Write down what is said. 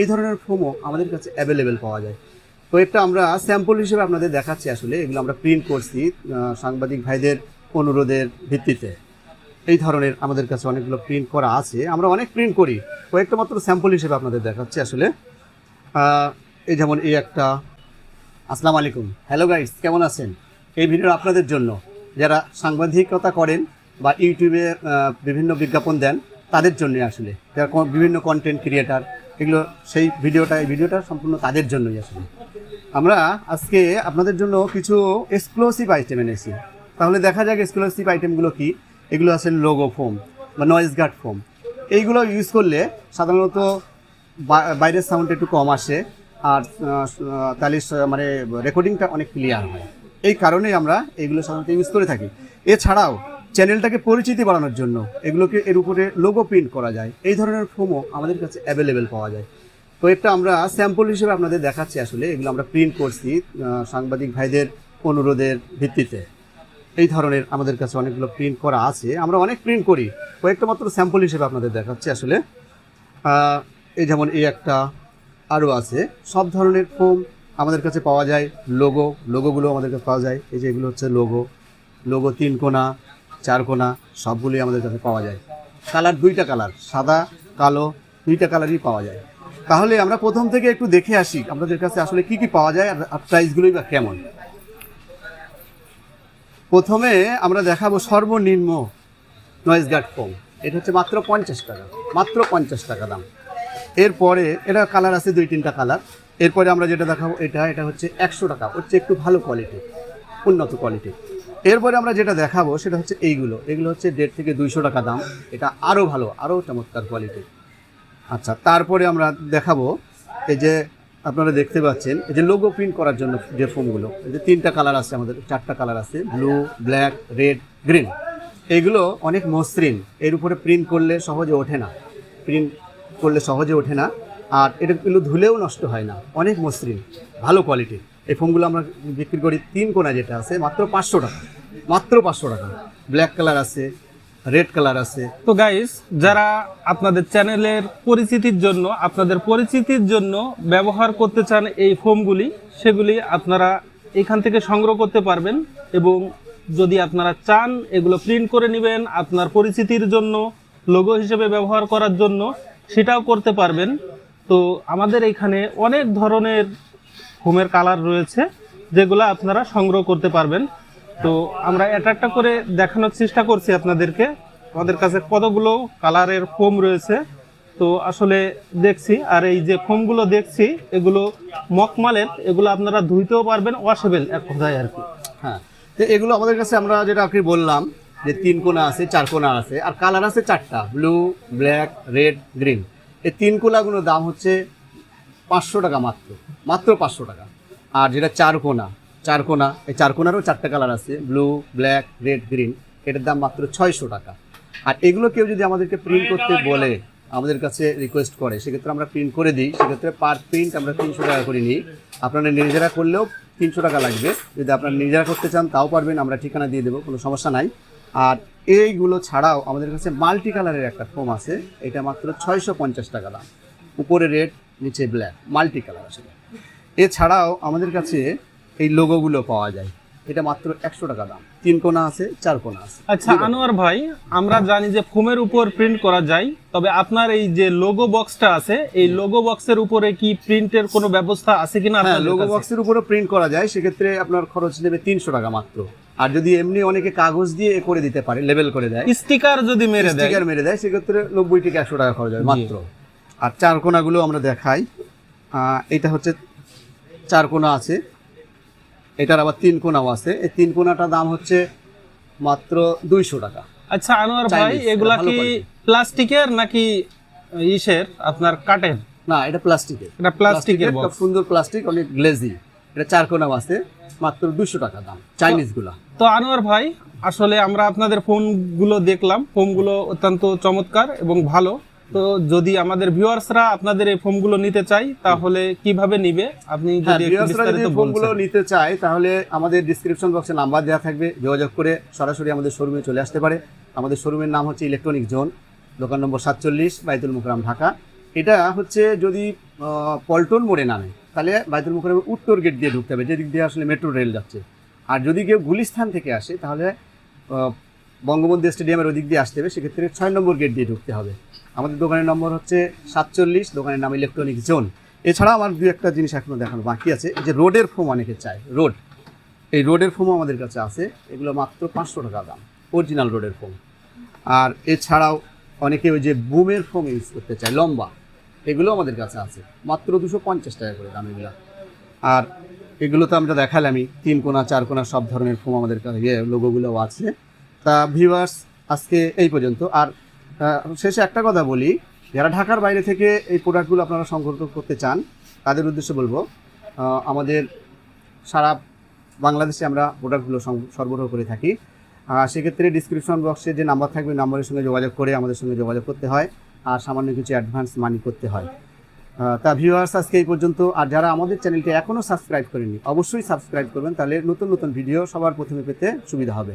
এই ধরনের ফোমও আমাদের কাছে অ্যাভেলেবেল পাওয়া যায়। তো একটা আমরা স্যাম্পল হিসেবে আপনাদের দেখাচ্ছি আসলে, এগুলো আমরা প্রিন্ট করছি সাংবাদিক ভাইদের অনুরোধের ভিত্তিতে। এই ধরনের আমাদের কাছে অনেকগুলো প্রিন্ট করা আছে। আমরা অনেক প্রিন্ট করি, কয়েকটা মাত্র স্যাম্পল হিসেবে আপনাদের দেখাচ্ছি আসলে। এই যেমন এই একটা, আসসালামু আলাইকুম। হ্যালো গাইস কেমন আছেন? এই ভিডিও আপনাদের জন্য। যারা সাংবাদিকতা করেন বা ইউটিউবে বিভিন্ন বিজ্ঞাপন দেন, তাদের জন্য আসলে। যারা বিভিন্ন কন্টেন্ট ক্রিয়েটার এগুলো সেই ভিডিওটা, এই ভিডিওটা সম্পূর্ণ তাদের জন্যই আসলে। আমরা আজকে আপনাদের জন্য কিছু এক্সক্লুসিভ আইটেম এনেছি। তাহলে দেখা যাক এক্সক্লুসিভ আইটেমগুলো কি। এগুলো আছে লোগো ফোম বা নয়েজ গার্ড ফোম এইগুলো ইউজ করলে সাধারণত বাইরের সাউন্ড একটু কম আসে আর তাহলে মানে রেকর্ডিংটা অনেক ক্লিয়ার হয়। এই কারণেই আমরা এইগুলো সাধারণত ইউজ করে থাকি। এছাড়াও চ্যানেলটাকে পরিচিতি বাড়ানোর জন্য এগুলোকে এর উপরে লোগো প্রিন্ট করা যায়। এই ধরনের ফোমও আমাদের কাছে অ্যাভেলেবেল পাওয়া যায়। তো একটা আমরা স্যাম্পল হিসেবে আপনাদের দেখাচ্ছি আসলে। এগুলো আমরা প্রিন্ট করছি সাংবাদিক ভাইদের অনুরোধের ভিত্তিতে। এই ধরনের আমাদের কাছে অনেকগুলো প্রিন্ট করা আছে। আমরা অনেক প্রিন্ট করি। কয়েকটা মাত্র স্যাম্পল হিসেবে আপনাদের দেখাচ্ছি আসলে। এই যেমন এই একটা আরও আছে। সব ধরনের ফোম আমাদের কাছে পাওয়া যায়। লোগো লোগোগুলো আমাদের কাছে পাওয়া যায়। এই যে এগুলো হচ্ছে লোগো লোগো তিন কোনা চার সবগুলোই আমাদের কাছে পাওয়া যায়। কালার দুইটা কালার, সাদা, কালো, দুইটা কালারই পাওয়া যায়। তাহলে আমরা প্রথম থেকে একটু দেখে আসি আপনাদের কাছে আসলে কি কি পাওয়া যায় আর- প্রাইসগুলোই বা কেমন। প্রথমে আমরা দেখাবো সর্বনিম্ন নয়েজ গার্ড ফোম এটা হচ্ছে মাত্র পঞ্চাশ টাকা, মাত্র পঞ্চাশ টাকা দাম। এরপরে এটা কালার আছে দুই তিনটা কালার। এরপরে আমরা যেটা দেখাবো এটা এটা হচ্ছে একশো টাকা। হচ্ছে একটু ভালো কোয়ালিটি উন্নত কোয়ালিটি এরপরে আমরা যেটা দেখাবো সেটা হচ্ছে এইগুলো। এগুলো হচ্ছে দেড় থেকে দুইশো টাকা দাম। এটা আরও ভালো আরও চমৎকার কোয়ালিটি আচ্ছা তারপরে আমরা দেখাবো এই যে আপনারা দেখতে পাচ্ছেন, এই যে লোগো প্রিন্ট করার জন্য যে ফোনগুলো এই যে তিনটা কালার আছে আমাদের, চারটা কালার আছে ব্লু ব্ল্যাক রেড গ্রিন এইগুলো অনেক মসৃণ। এর উপরে প্রিন্ট করলে সহজে ওঠে না। প্রিন্ট করলে সহজে ওঠে না। আর এটা এগুলো ধুলেও নষ্ট হয় না। অনেক মসৃণ। ভালো কোয়ালিটির এই ফোনগুলো আমরা বিক্রি করি তিন কোনা যেটা আছে, মাত্র পাঁচশো টাকা। মাত্র পাঁচশো টাকা। ব্ল্যাক কালার আছে, রেড কালার আছে। তো গাইস যারা আপনাদের চ্যানেলের পরিচিতির জন্য, আপনাদের পরিচিতির জন্য ব্যবহার করতে চান এই ফোমগুলি সেগুলি আপনারা এখান থেকে সংগ্রহ করতে পারবেন এবং যদি আপনারা চান এগুলো প্রিন্ট করে নেবেন আপনার পরিচিতির জন্য লোগো হিসেবে ব্যবহার করার জন্য, সেটাও করতে পারবেন। তো আমাদের এখানে অনেক ধরনের ফোমের কালার রয়েছে, যেগুলো আপনারা সংগ্রহ করতে পারবেন। তো আমরা এটা একটা করে দেখানোর চেষ্টা করছি আপনাদেরকে। আমাদের কাছে কতগুলো কালারের ফোম রয়েছে। তো আসলে দেখছি, আর এই যে ফোমগুলো দেখছি, এগুলো মকমালের এগুলো আপনারা ধুইতেও পারবেন ওয়াশেবেল এক কথায় আর কি। হ্যাঁ। তো এগুলো আমাদের কাছে আমরা যেটা আপনি বললাম, যে তিন কোনা আছে, চার কোনা আছে, আর কালার আছে চারটা ব্লু ব্ল্যাক রেড গ্রিন এই তিন কোনাগুলোর দাম হচ্ছে পাঁচশো টাকা মাত্র মাত্র পাঁচশো টাকা। আর যেটা চার কোনা চার কোনা এই চার কোনারও চারটা কালার আছে ব্লু ব্ল্যাক রেড গ্রিন। এটার দাম মাত্র ছয়শো টাকা। আর এগুলো কেউ যদি আমাদেরকে প্রিন্ট করতে বলে আমাদের কাছে রিকোয়েস্ট করে সেক্ষেত্রে আমরা প্রিন্ট করে দিই। সেক্ষেত্রে পার প্রিন্ট আমরা তিনশো টাকা করে নিই। আপনারা নিজেরা করলেও তিনশো টাকা লাগবে। যদি আপনারা নিজেরা করতে চান তাও পারবেন। আমরা ঠিকানা দিয়ে দেবো কোনো সমস্যা নাই। আর এইগুলো ছাড়াও আমাদের কাছে মাল্টি কালারের একটা ফোম আছে। এটা মাত্র ছয়শো পঞ্চাশ টাকা দাম। উপরে রেড নিচে ব্ল্যাক মাল্টি কালার আসলে এছাড়াও আমাদের কাছে এই লোগোগুলো পাওয়া যায়। এটা মাত্র একশো টাকা দাম। তিন কোনা আছে চার কোনা আছে। আচ্ছা আনোয়ার ভাই আমরা জানি যে ফোমের উপর প্রিন্ট করা যায় তবে আপনার এই যে লোগো বক্সটা আছে এই লোগো বক্সের উপরে কি প্রিন্টের কোনো ব্যবস্থা আছে কিনা হ্যাঁ লোগো বক্সের উপরে প্রিন্ট করা যায় সেক্ষেত্রে আপনার খরচ নেবে তিনশো টাকা মাত্র। আর যদি এমনি অনেকে কাগজ দিয়ে করে দিতে পারে লেবেল করে দেয় স্টিকার যদি মেরে দেয়। স্টিকার মেরে দেয় সেক্ষেত্রে নব্বই থেকে একশো টাকা খরচ হয় মাত্র। আর চার কোনাগুলো আমরা দেখাই। এটা হচ্ছে চার কোনা আছে। এটার আবার তিন কোনাও আছে। এই তিন কোনাটার দাম হচ্ছে মাত্র দুইশো টাকা। আচ্ছা আনোয়ার ভাই এগুলা কি প্লাস্টিকের নাকি ইসের আপনার কাঠের? না এটা প্লাস্টিকের। এটা প্লাস্টিকের খুব সুন্দর প্লাস্টিক অনেক গ্লেজি এটা চার কোনাও আছে মাত্র দুশো টাকা দাম চাইনিজগুলা তো আনোয়ার ভাই আসলে আমরা আপনাদের ফোনগুলো দেখলাম। ফোনগুলো অত্যন্ত চমৎকার এবং ভালো। তো যদি আমাদের ভিউয়ার্সরা আপনাদের এই ফোনগুলো নিতে চাই তাহলে কীভাবে নিবে? আপনি হ্যাঁ যদি যদি বিস্তারিত ফোনগুলো নিতে চায় তাহলে আমাদের ডিসক্রিপশন বক্সে নাম্বার দেওয়া থাকবে। যোগাযোগ করে সরাসরি আমাদের শোরুমে চলে আসতে পারে। আমাদের শোরুমের নাম হচ্ছে ইলেকট্রনিক জোন দোকান নম্বর সাতচল্লিশ বাইতুল মুকরাম ঢাকা। এটা হচ্ছে যদি পল্টন মোড়ে নামে তাহলে বাইতুল মোকাররমের উত্তর গেট দিয়ে ঢুকতে হবে যেদিক দিয়ে আসলে মেট্রো রেল যাচ্ছে। আর যদি কেউ গুলিস্থান থেকে আসে তাহলে বঙ্গবন্ধু স্টেডিয়ামের ওদিক দিয়ে আসতে হবে, সেক্ষেত্রে ছয় নম্বর গেট দিয়ে ঢুকতে হবে। আমাদের দোকানের নম্বর হচ্ছে সাতচল্লিশ, দোকানের নাম ইলেকট্রনিক জোন এছাড়া আমার দু একটা জিনিস এখনও দেখানো বাকি আছে যে রোডের ফোম অনেকে চায়, রোড। এই রোডের ফোমও আমাদের কাছে আছে, এগুলো মাত্র পাঁচশো টাকা দাম অরিজিনাল রোডের ফোম আর এছাড়াও অনেকে ওই যে বুমের ফোম ইউজ করতে চায়, লম্বা, এগুলো আমাদের কাছে আছে, মাত্র দুশো পঞ্চাশ টাকা করে দাম এগুলো। আর এগুলো তো আমরা দেখালামই, তিন কোনা, চার কোনা, সব ধরনের ফোম আমাদের কাছে ইয়ে লোগোগুলোও আছে। তা ভিউয়ার্স আজকে এই পর্যন্ত। আর শেষে একটা কথা বলি, যারা ঢাকার বাইরে থেকে এই প্রোডাক্টগুলো আপনারা সংগ্রহ করতে চান, তাদের উদ্দেশ্যে বলব আমাদের সারা বাংলাদেশে আমরা প্রোডাক্টগুলো সরবরাহ করে থাকি। সেক্ষেত্রে ডিসক্রিপশন বক্সে যে নাম্বার থাকবে নাম্বারের সঙ্গে যোগাযোগ করে আমাদের সঙ্গে যোগাযোগ করতে হয়, আর সামান্য কিছু অ্যাডভান্স মানি করতে হয়। তা ভিউয়ার্স আজকে এই পর্যন্ত। আর যারা আমাদের চ্যানেলটি এখনও সাবস্ক্রাইব করেনি অবশ্যই সাবস্ক্রাইব করবেন, তাহলে নতুন নতুন ভিডিও সবার প্রথমে পেতে সুবিধা হবে।